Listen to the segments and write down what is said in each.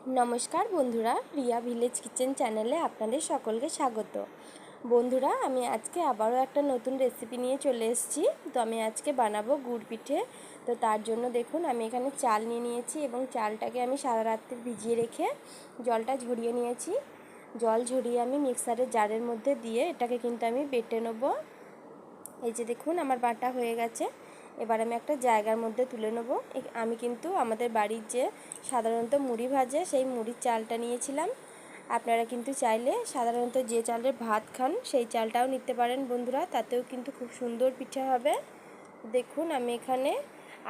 নমস্কার বন্ধুরা Riya village kitchen চ্যানেলে আপনাদের সকলকে স্বাগত। বন্ধুরা, আমি আজকে আবারও একটা নতুন রেসিপি নিয়ে চলে এসেছি। তো আমি আজকে বানাবো গুড় পিঠে। তো তার জন্য দেখুন, আমি এখানে চাল নিয়ে নিয়েছি এবং চালটাকে আমি সারা রাত্রে ভিজিয়ে রেখে জলটা ঝরিয়ে নিয়েছি। জল ঝরিয়ে আমি মিক্সারের জারের মধ্যে দিয়ে এটাকে কিন্তু আমি বেটে নেব। এই যে দেখুন, আমার বাটা হয়ে গেছে। এবার আমি একটা জায়গার মধ্যে তুলে নেব। আমি কিন্তু আমাদের বাড়ির যে সাধারণত মুড়ি ভাজে, সেই মুড়ির চালটা নিয়েছিলাম। আপনারা কিন্তু চাইলে সাধারণত যে চালের ভাত খান, সেই চালটাও নিতে পারেন বন্ধুরা, তাতেও কিন্তু খুব সুন্দর পিঠা হবে। দেখুন, আমি এখানে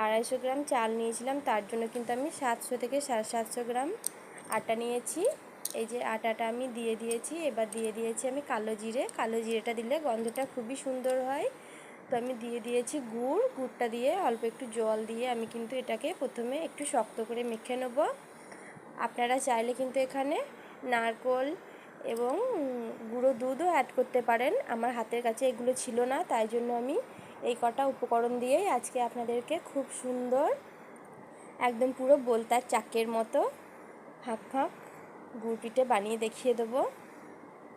আড়াইশো গ্রাম চাল নিয়েছিলাম, তার জন্য কিন্তু আমি সাতশো থেকে সাড়ে সাতশো গ্রাম আটা নিয়েছি। এই যে আটাটা আমি দিয়ে দিয়েছি, এবার দিয়ে দিয়েছি আমি কালো জিরে। কালো জিরেটা দিলে গন্ধটা খুবই সুন্দর হয়। তো আমি দিয়ে দিয়েছি গুড়। গুড়টা দিয়ে অল্প একটু জল দিয়ে আমি কিন্তু এটাকে প্রথমে একটু শক্ত করে মেখে নেব। আপনারা চাইলে কিন্তু এখানে নারকোল এবং গুঁড়ো দুধও অ্যাড করতে পারেন। আমার হাতের কাছে এগুলো ছিল না, তাই জন্য আমি এই কটা উপকরণ দিয়েই আজকে আপনাদেরকে খুব সুন্দর, একদম পুরো বোলতার চাকের মতো ফাঁক ফাঁক গুড় পিঠে বানিয়ে দেখিয়ে দেবো।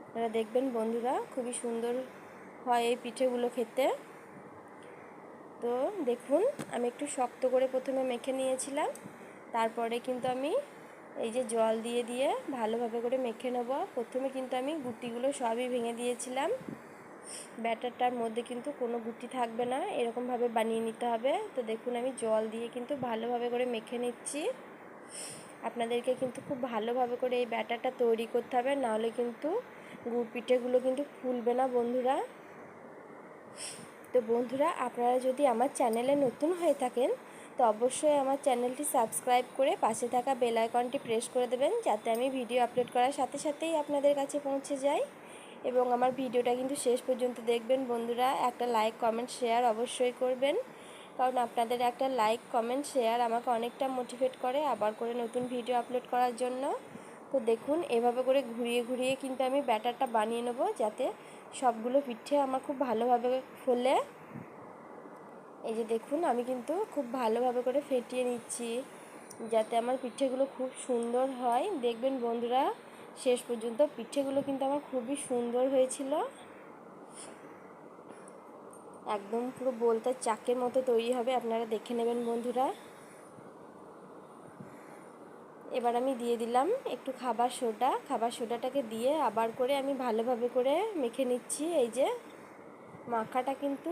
আপনারা দেখবেন বন্ধুরা, খুবই সুন্দর হয় এই পিঠেগুলো খেতে। তো দেখুন, আমি একটু শক্ত করে প্রথমে মেখে নিয়েছিলাম। তারপরে কিন্তু আমি এই যে জল দিয়ে দিয়ে ভালোভাবে করে মেখে নেব। প্রথমে কিন্তু আমি গুটিগুলো সবই ভেঙে দিয়েছিলাম। ব্যাটারটার মধ্যে কিন্তু কোনো গুটি থাকবে না, এরকমভাবে বানিয়ে নিতে হবে। তো দেখুন, আমি জল দিয়ে কিন্তু ভালোভাবে করে মেখে নিচ্ছি। আপনাদেরকে কিন্তু খুব ভালোভাবে করে এই ব্যাটারটা তৈরি করতে হবে, নাহলে কিন্তু গুড় পিঠেগুলো কিন্তু ফুলবে না বন্ধুরা। তো বন্ধুরা, আপনারা যদি আমার চ্যানেলে নতুন হয়ে থাকেন, তো অবশ্যই আমার চ্যানেলটি সাবস্ক্রাইব করে পাশে থাকা বেল আইকনটি প্রেস করে দেবেন, যাতে আমি ভিডিও আপলোড করার সাথে সাথেই আপনাদের কাছে পৌঁছে যায় এবং আমার ভিডিওটা কিন্তু শেষ পর্যন্ত দেখবেন বন্ধুরা, একটা লাইক, কমেন্ট, শেয়ার অবশ্যই করবেন। কারণ আপনাদের একটা লাইক, কমেন্ট, শেয়ার আমাকে অনেকটা মোটিভেট করে আবার করে নতুন ভিডিও আপলোড করার জন্য। তো দেখুন, এভাবে করে ঘুরিয়ে ঘুরিয়ে কিন্তু আমি ব্যাটারটা বানিয়ে নেব যাতে সবগুলো পিঠে আমার খুব ভালোভাবে ফোলে। এই যে দেখুন, আমি কিন্তু খুব ভালোভাবে করে ফেটিয়ে নিচ্ছি যাতে আমার পিঠেগুলো খুব সুন্দর হয়। দেখবেন বন্ধুরা, শেষ পর্যন্ত পিঠেগুলো কিন্তু আমার খুবই সুন্দর হয়েছিল। একদম পুরো বলতে চাকের মতো তৈরি হবে, আপনারা দেখে নেবেন বন্ধুরা। এবার আমি দিয়ে দিলাম একটু খাবার সোডা। খাবার সোডাটাকে দিয়ে আবার করে আমি ভালোভাবে করে মেখে নিচ্ছি। এই যে মাখাটা কিন্তু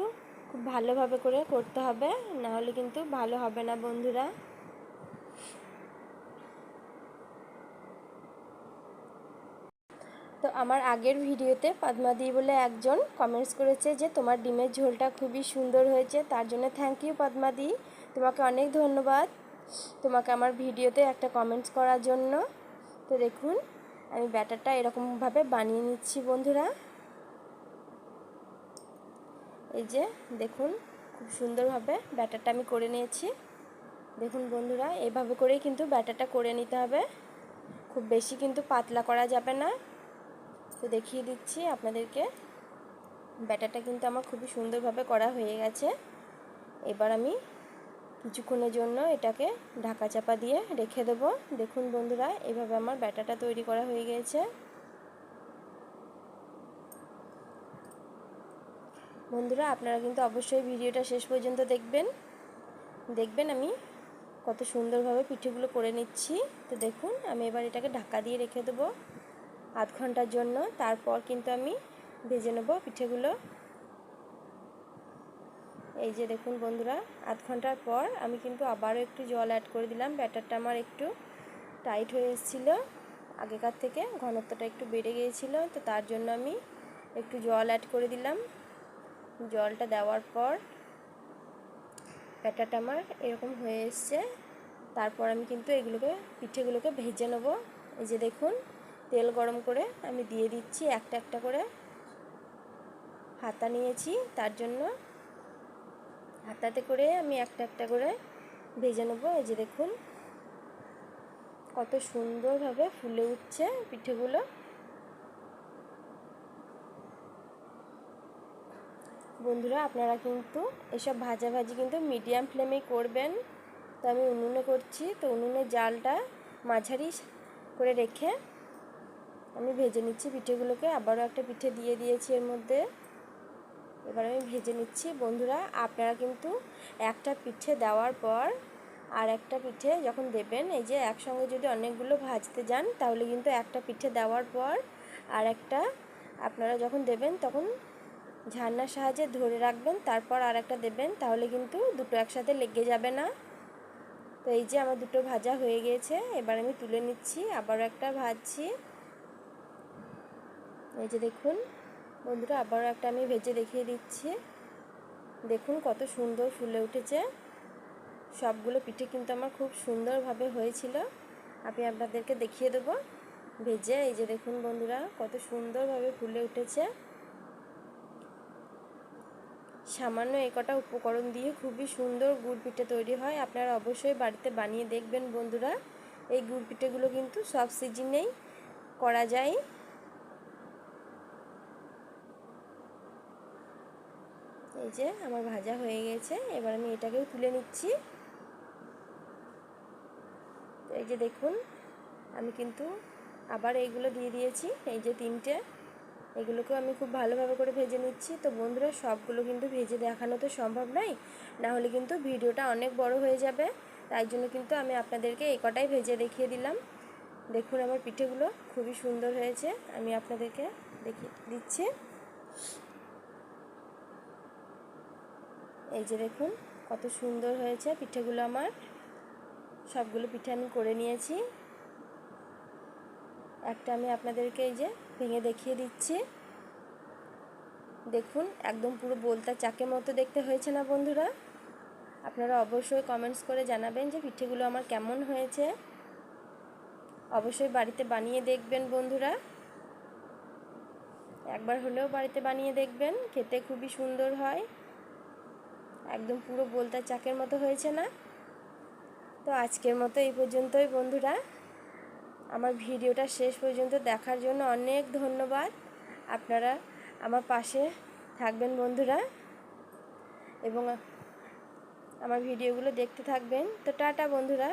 খুব ভালোভাবে করে করতে হবে নাহলে কিন্তু ভালো হবে না বন্ধুরা। তো আমার আগের ভিডিওতে পদ্মাদি বলে একজন কমেন্টস করেছে যে, তোমার ডিমের ঝোলটা খুবই সুন্দর হয়েছে, তার জন্য থ্যাংক ইউ পদ্মাদি তোমাকে অনেক ধন্যবাদ। তোমাকে আমার ভিডিওতে একটা কমেন্টস করার জন্য। তো দেখুন, আমি ব্যাটারটা এরকমভাবে বানিয়ে নিচ্ছি বন্ধুরা। এই যে, দেখুন, খুব সুন্দরভাবে ব্যাটারটা আমি করে নিয়েছি। দেখুন বন্ধুরা, এভাবে করেই কিন্তু ব্যাটারটা করে নিতে হবে। খুব বেশি কিন্তু পাতলা করা যাবে না। তো দেখিয়ে দিচ্ছি আপনাদেরকে। ব্যাটারটা কিন্তু আমার খুবই সুন্দরভাবে করা হয়ে গেছে। এবার আমি কিছুক্ষণের জন্য এটাকে ঢাকা চাপা দিয়ে রেখে দেবো। দেখুন বন্ধুরা, এভাবে আমার ব্যাটাটা তৈরি করা হয়ে গিয়েছে। বন্ধুরা, আপনারা কিন্তু অবশ্যই ভিডিওটা শেষ পর্যন্ত দেখবেন। দেখবেন আমি কত সুন্দরভাবে পিঠেগুলো করে নিচ্ছি। তো দেখুন, আমি এবার এটাকে ঢাকা দিয়ে রেখে দেবো আধ ঘণ্টার জন্য। তারপর কিন্তু আমি ভেজে নেব পিঠেগুলো। এই যে দেখুন বন্ধুরা, আধ ঘণ্টার পর আমি কিন্তু আবারও একটু জল অ্যাড করে দিলাম। ব্যাটারটা আমার একটু টাইট হয়ে এসেছিল। আগেকার থেকে ঘনত্বটা একটু বেড়ে গিয়েছিল, তো তার জন্য আমি একটু জল অ্যাড করে দিলাম। জলটা দেওয়ার পর ব্যাটারটা আমার এরকম হয়ে এসছে। তারপর আমি কিন্তু এগুলোকে, পিঠেগুলোকে ভেজে নেব। এই যে দেখুন, তেল গরম করে আমি দিয়ে দিচ্ছি, একটা একটা করে হাতা নিয়েছি। তার জন্য হাতাতে করে আমি একটা একটা করে ভেজে নেব। এই যে দেখুন, কত সুন্দরভাবে ফুলে উঠছে পিঠেগুলো। বন্ধুরা, আপনারা কিন্তু এসব ভাজাভাজি কিন্তু মিডিয়াম ফ্লেমেই করবেন। তো আমি উনুনে করছি, তো উনুনে জালটা মাঝারি করে রেখে আমি ভেজে নিচ্ছি পিঠেগুলোকে। আবারও একটা পিঠে দিয়ে দিয়েছি এর মধ্যে। এবার আমি ভেজে নিচ্ছি। বন্ধুরা, আপনারা কিন্তু একটা পিঠে দেওয়ার পর আর একটা পিঠে যখন দেবেন, এই যে একসঙ্গে যদি অনেকগুলো ভাজতে যান, তাহলে কিন্তু একটা পিঠে দেওয়ার পর আর একটা আপনারা যখন দেবেন, তখন ঝান্নার সাহায্যে ধরে রাখবেন, তারপর আর একটা দেবেন, তাহলে কিন্তু দুটো একসাথে লেগে যাবে না। তো এই যে আমার দুটো ভাজা হয়ে গিয়েছে, এবার আমি তুলে নিচ্ছি, আবারও একটা ভাজছি। এই যে দেখুন বন্ধুরা, আবারও একটা আমি ভেজে দেখিয়ে দিচ্ছি। দেখুন কত সুন্দর ফুলে উঠেছে। সবগুলো পিঠে কিন্তু আমার খুব সুন্দরভাবে হয়েছিল। আমি আপনাদেরকে দেখিয়ে দেবো ভেজে। এই যে দেখুন বন্ধুরা, কত সুন্দরভাবে ফুলে উঠেছে। সামান্য এই কটা উপকরণ দিয়ে খুবই সুন্দর গুড় পিঠে তৈরি হয়। আপনারা অবশ্যই বাড়িতে বানিয়ে দেখবেন বন্ধুরা। এই গুড় পিঠেগুলো কিন্তু সব সিজনেই করা যায়। এই যে আমার ভাজা হয়ে গেছে, এবার আমি এটাকেও তুলে নিচ্ছি। এই যে দেখুন, আমি কিন্তু আবার এইগুলো দিয়ে দিয়েছি, এই যে তিনটে। এগুলোকেও আমি খুব ভালোভাবে করে ভেজে নিচ্ছি। তো বন্ধুরা, সবগুলো কিন্তু ভেজে দেখানো তো সম্ভব নয়, না হলে কিন্তু ভিডিওটা অনেক বড় হয়ে যাবে। তাই জন্য কিন্তু আমি আপনাদেরকে এই কটাই ভেজে দেখিয়ে দিলাম। দেখুন আমার পিঠেগুলো খুবই সুন্দর হয়েছে, আমি আপনাদেরকে দেখিয়ে দিচ্ছি। এই যে দেখুন, কত সুন্দর হয়েছে পিঠেগুলো আমার। সবগুলো পিঠে আমি করে নিয়েছি। একটা আমি আপনাদেরকে এই যে ভেঙে দেখিয়ে দিচ্ছি। দেখুন, একদম পুরো বলতা চাকের মতো দেখতে হয়েছে না বন্ধুরা? আপনারা অবশ্যই কমেন্টস করে জানাবেন যে পিঠেগুলো আমার কেমন হয়েছে। অবশ্যই বাড়িতে বানিয়ে দেখবেন বন্ধুরা। একবার হলেও বাড়িতে বানিয়ে দেখবেন, খেতে খুবই সুন্দর হয়। একদম পুরো বলতা চাকের মতো হয়েছে না? তো আজকের মতো এই পর্যন্তই বন্ধুরা। আমার ভিডিওটা শেষ পর্যন্ত দেখার জন্য অনেক ধন্যবাদ। আপনারা আমার পাশে থাকবেন বন্ধুরা। এবং আমার ভিডিওগুলো দেখতে থাকবেন। তো টাটা বন্ধুরা।